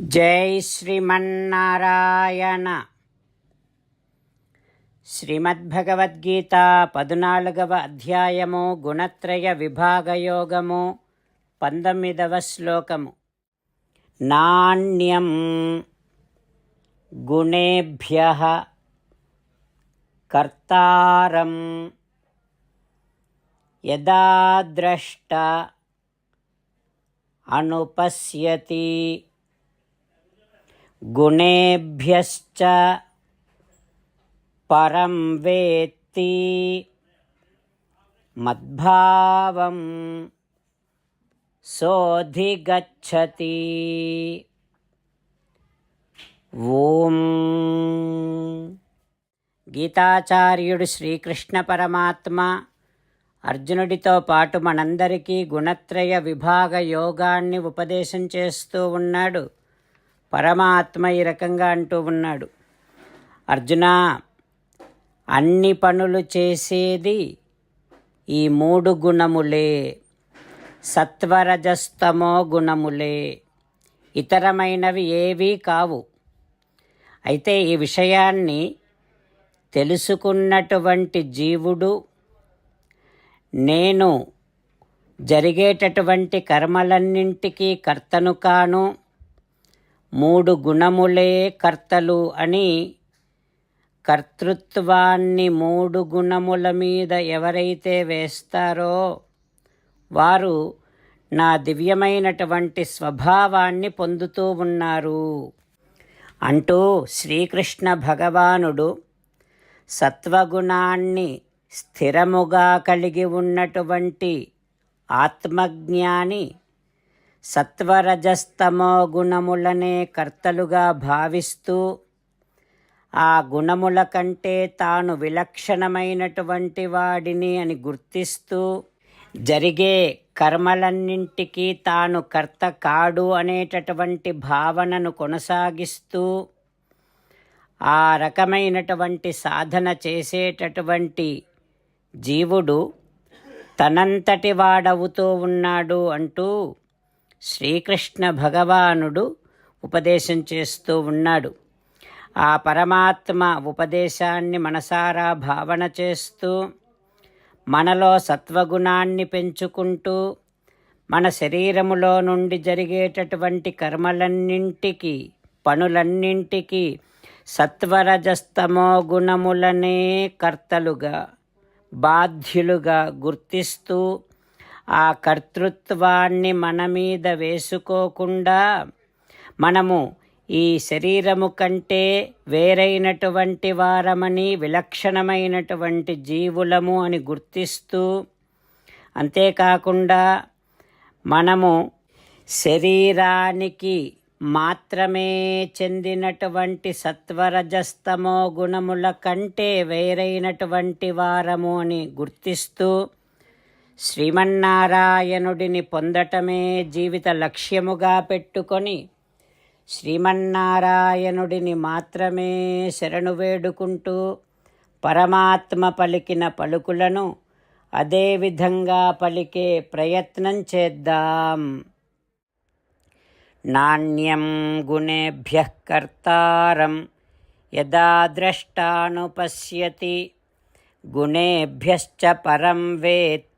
జై శ్రీమన్నారాయణ. శ్రీమద్భగవద్గీత పద్నాలుగవ అధ్యాయము గుణత్రయ విభాగయోగము పంతొమ్మిదవ శ్లోకము. నాణ్యం గుణేభ్య కర్తారం యదా ద్రష్ట అనుపశ్యతి. గుణేభ్యశ్చ పరం వేత్తి మద్భావం శోధిగచ్చతి ఓం గీతాచార్యుడు శ్రీకృష్ణ పరమాత్మ అర్జునుడితో పాటు మనందరికీ గుణత్రయ విభాగ యోగాన్ని ఉపదేశం చేస్తూ ఉన్నాడు. పరమాత్మ ఈ రకంగా అంటూ ఉన్నాడు. అర్జున అన్ని పనులు చేసేది ఈ మూడు గుణములే. సత్వరజస్తమో గుణములే. ఇతరమైనవి ఏవీ కావు. అయితే ఈ విషయాన్ని తెలుసుకున్నటువంటి జీవుడు నేను జరిగేటటువంటి కర్మలన్నింటికీ కర్తను కాను. మూడు గుణములే కర్తలు అని కర్తృత్వాన్ని మూడు గుణముల మీద ఎవరైతే వేస్తారో వారు నా దివ్యమైనటువంటి స్వభావాన్ని పొందుతూ ఉన్నారు. అంటూ శ్రీకృష్ణ భగవానుడు సత్వగుణాన్ని స్థిరముగా కలిగి ఉన్నటువంటి ఆత్మజ్ఞాని సత్వరజస్తమో గుణములనే కర్తలుగా భావిస్తూ ఆ గుణముల కంటే తాను విలక్షణమైనటువంటి వాడిని అని గుర్తిస్తూ జరిగే కర్మలన్నింటికీ తాను కర్త కాడు అనేటటువంటి భావనను కొనసాగిస్తూ ఆ రకమైనటువంటి సాధన చేసేటటువంటి జీవుడు తనంతటి వాడవుతూ ఉన్నాడు అంటూ శ్రీకృష్ణ భగవానుడు ఉపదేశం చేస్తూ ఉన్నాడు. ఆ పరమాత్మ ఉపదేశాన్ని మనసారా భావన చేస్తూ మనలో సత్వగుణాన్ని పెంచుకుంటూ మన శరీరములో నుండి జరిగేటటువంటి కర్మలన్నింటికి పనులన్నింటికి సత్వరజస్తమో గుణములనే కర్తలుగా బాధ్యులుగా గుర్తిస్తూ ఆ కర్తృత్వాన్ని మన మీద వేసుకోకుండా మనము ఈ శరీరము కంటే వేరైనటువంటి వారమని విలక్షణమైనటువంటి జీవులము అని గుర్తిస్తూ అంతేకాకుండా మనము శరీరానికి మాత్రమే చెందినటువంటి సత్వరజస్తమో గుణముల కంటే వేరైనటువంటి వారము అని గుర్తిస్తూ శ్రీమన్నారాయణుడిని పొందటమే జీవిత లక్ష్యముగా పెట్టుకొని శ్రీమన్నారాయణుడిని మాత్రమే శరణు వేడుకుంటూ పరమాత్మ పలికిన పలుకులను అదేవిధంగా పలికే ప్రయత్నం చేద్దాం. నాణ్యం గుణేభ్య కర్తారం యదా ద్రష్టానుపశ్యతి గుణేభ్యశ్చ పరం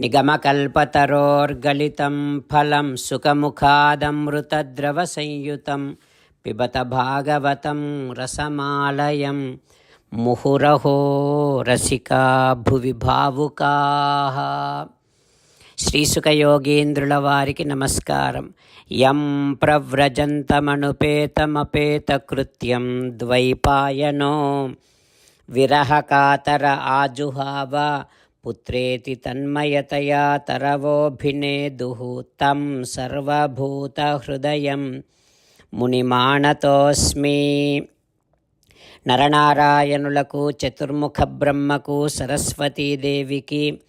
నిగమకల్పతరోర్గలితం ఫలం సుఖముఖాదమృతద్రవసంయుతం పిబత భాగవతం రసమాలయం ముహురహో రసికా భువి భావుకా. శ్రీసుఖయోగీంద్రుల వారికి నమస్కారం. యం ప్రవ్రజంతమనుపేతమపేతకృత్యం ద్వైపాయనో విరహకాతర ఆజుహావ పుత్రేతి తన్మయతయా తరవోభినేదుః తం సర్వభూతహృదయం మునిమాణతోస్మి నరనారాయణులకు చతుర్ముఖ బ్రహ్మకు సరస్వతీదేవికి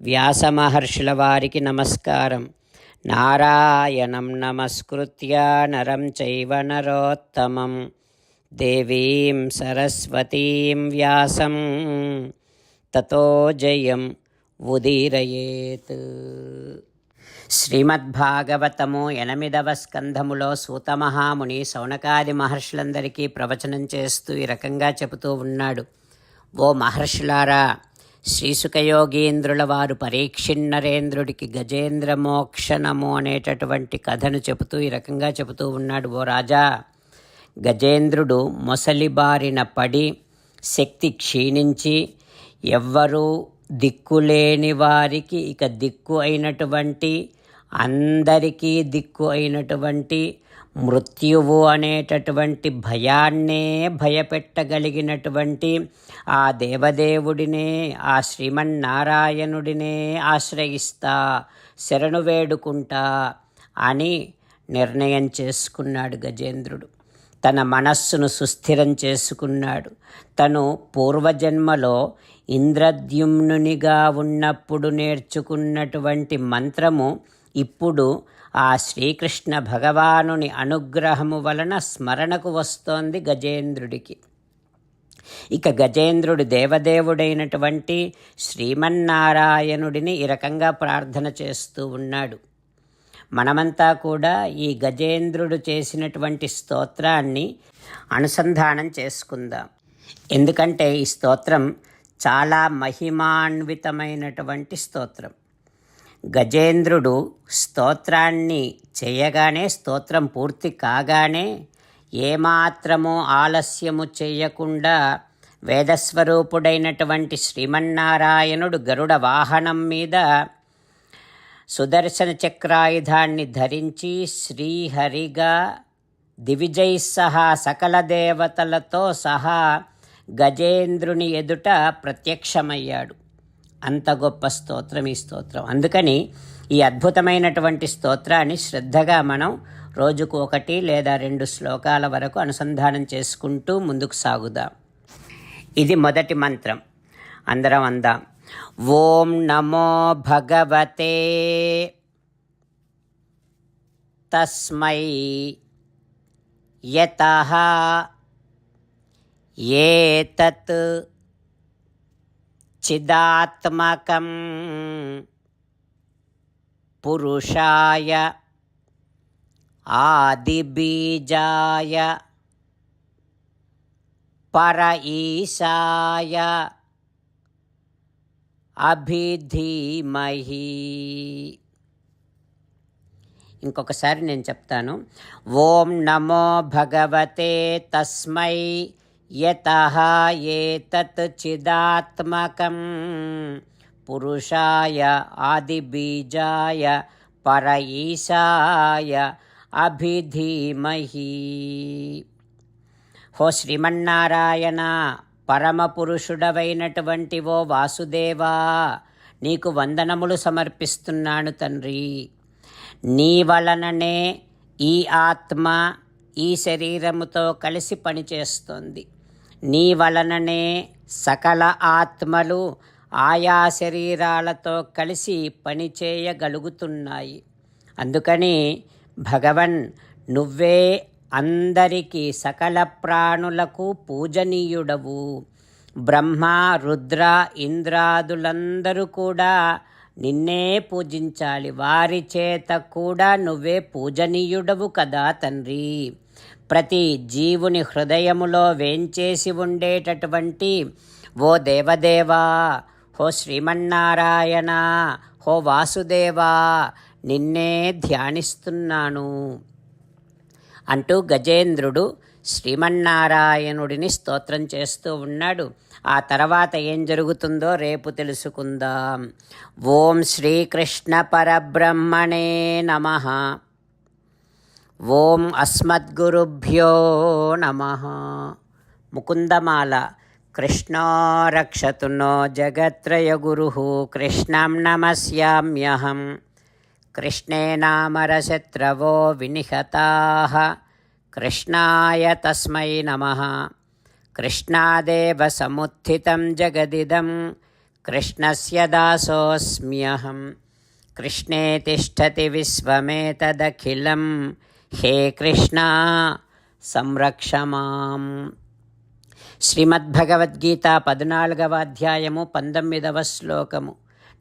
వ్యాసమహర్షుల వారికి నమస్కారం. నారాయణం నమస్కృత్య నరం చైవ నరోత్తమం. దేవీం సరస్వతీం వ్యాసం తతో జయం ఉదీరయేత్. శ్రీమద్భాగవతము ఎనిమిదవ స్కంధములో సూతమహాముని సౌనకాది మహర్షులందరికీ ప్రవచనం చేస్తూ ఈ రకంగా చెబుతూ ఉన్నాడు. ఓ మహర్షులారా శ్రీసుఖయోగీంద్రుల వారు పరీక్షిన్నరేంద్రుడికి గజేంద్ర మోక్షణము అనేటటువంటి కథను చెబుతూ ఈ రకంగా చెబుతూ ఉన్నాడు. ఓ రాజా గజేంద్రుడు మొసలి బారిన పడి శక్తి క్షీణించి ఎవ్వరూ దిక్కులేని వారికి ఇక దిక్కు అయినటువంటి అందరికీ దిక్కు అయినటువంటి మృత్యువు అనేటటువంటి భయాన్నే భయపెట్టగలిగినటువంటి ఆ దేవదేవుడినే ఆ శ్రీమన్నారాయణుడినే ఆశ్రయిస్తా శరణు వేడుకుంటా అని నిర్ణయం చేసుకున్నాడు గజేంద్రుడు. తన మనస్సును సుస్థిరం చేసుకున్నాడు. తను పూర్వజన్మలో ఇంద్రద్యుమ్నునిగా ఉన్నప్పుడు నేర్చుకున్నటువంటి మంత్రము ఇప్పుడు ఆ శ్రీకృష్ణ భగవానుని అనుగ్రహము వలన స్మరణకు వస్తోంది గజేంద్రుడికి. ఇక గజేంద్రుడు దేవదేవుడైనటువంటి శ్రీమన్నారాయణుడిని ఈ రకంగా ప్రార్థన చేస్తూ ఉన్నాడు. మనమంతా కూడా ఈ గజేంద్రుడు చేసినటువంటి స్తోత్రాన్ని అనుసంధానం చేసుకుందాం. ఎందుకంటే ఈ స్తోత్రం చాలా మహిమాన్వితమైనటువంటి స్తోత్రం. గజేంద్రుడు స్తోత్రాన్ని చేయగానే స్తోత్రం పూర్తి కాగానే ఏమాత్రము ఆలస్యము చేయకుండా వేదస్వరూపుడైనటువంటి శ్రీమన్నారాయణుడు గరుడ వాహనం మీద సుదర్శన చక్రాయుధాన్ని ధరించి శ్రీహరిగా దివిజై సహా సకల దేవతలతో సహా గజేంద్రుని ఎదుట ప్రత్యక్షమయ్యాడు. అంత గొప్ప స్తోత్రం ఈ స్తోత్రం. అందుకని ఈ అద్భుతమైనటువంటి స్తోత్రాన్ని శ్రద్ధగా మనం రోజుకు ఒకటి లేదా రెండు శ్లోకాల వరకు అనుసంధానం చేసుకుంటూ ముందుకు సాగుదాం. ఇది మొదటి మంత్రం. అందరం అందాం. ఓం నమో భగవతే. తస్మై యత ఏతత్ చిదాత్మకం పురుషాయ ఆదిబీజాయ పర ఈశాయ అభిధీమహి. ఇంకొకసారి నేను చెప్తాను. ఓం నమో భగవతే తస్మై యత ఏతత్ చిదాత్మకం. పురుషాయ ఆదిబీజాయ పర ఈశాయ అభిధీమహి. హో శ్రీమన్నారాయణ. పరమపురుషుడవైనటువంటి ఓ వాసుదేవా నీకు వందనములు సమర్పిస్తున్నాను తండ్రి. నీ వలననే ఈ ఆత్మ ఈ శరీరముతో కలిసి పనిచేస్తోంది. నీ వలననే సకల ఆత్మలు ఆయా శరీరాలతో కలిసి పనిచేయగలుగుతున్నాయి. అందుకని భగవన్ నువ్వే అందరికీ సకల ప్రాణులకు పూజనీయుడవు. బ్రహ్మ రుద్ర ఇంద్రాదులందరూ కూడా నిన్నే పూజించాలి. వారి చేత కూడా నువ్వే పూజనీయుడవు కదా తండ్రి. ప్రతి జీవుని హృదయములో వేంచేసి ఉండేటటువంటి ఓ దేవదేవా హో శ్రీమన్నారాయణ హో వాసుదేవా నిన్నే ధ్యానిస్తున్నాను. అంటూ గజేంద్రుడు శ్రీమన్నారాయణుడిని స్తోత్రం చేస్తూ ఉన్నాడు. ఆ తర్వాత ఏం జరుగుతుందో రేపు తెలుసుకుందాం. ఓం శ్రీకృష్ణ పరబ్రహ్మణే నమ. ఓం అస్మద్గురుభ్యో నమ. ముకుందమాల. కృష్ణో రక్షతు నో జగత్రయగురు కృష్ణం నమస్యామ్యహం. కృష్ణే నామరశత్రవో వినిహతా. కృష్ణాయ తస్మై నమ. కృష్ణాదేవ సముత్థితం జగదిదం. కృష్ణస్య దాసోऽస్మ్యహం. కృష్ణే తిష్టతి విశ్వమేతదఖిలం. హే కృష్ణ సంరక్ష మాం. శ్రీమద్భగవద్గీత పద్నాలుగవ అధ్యాయము పంతొమ్మిదవ శ్లోకము.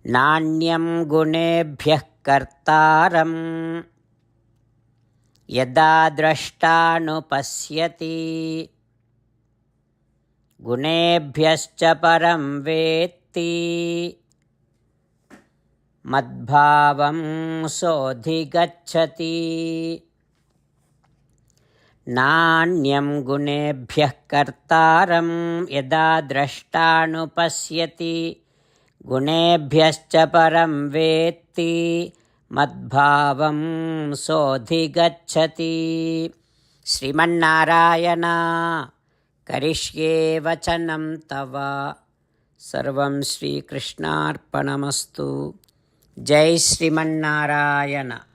నాణ్యం గుణేభ్య కర్తారం యదా ద్రష్టానుపశ్యతి గుణేభ్యశ్చ పరం వేత్తి మద్భావం సోధిగచ్చతి నాణ్యం గుణేభ్య కర్తారం యదా ద్రష్టానుపశ్యతి గుణేభ్యశ్చ పరం వేత్తి మద్భావం సోధిగచ్చతి శ్రీమన్నారాయణ కరిష్యే వచనం తవ సర్వం శ్రీకృష్ణార్పణమస్తు జై శ్రీమన్నారాయణ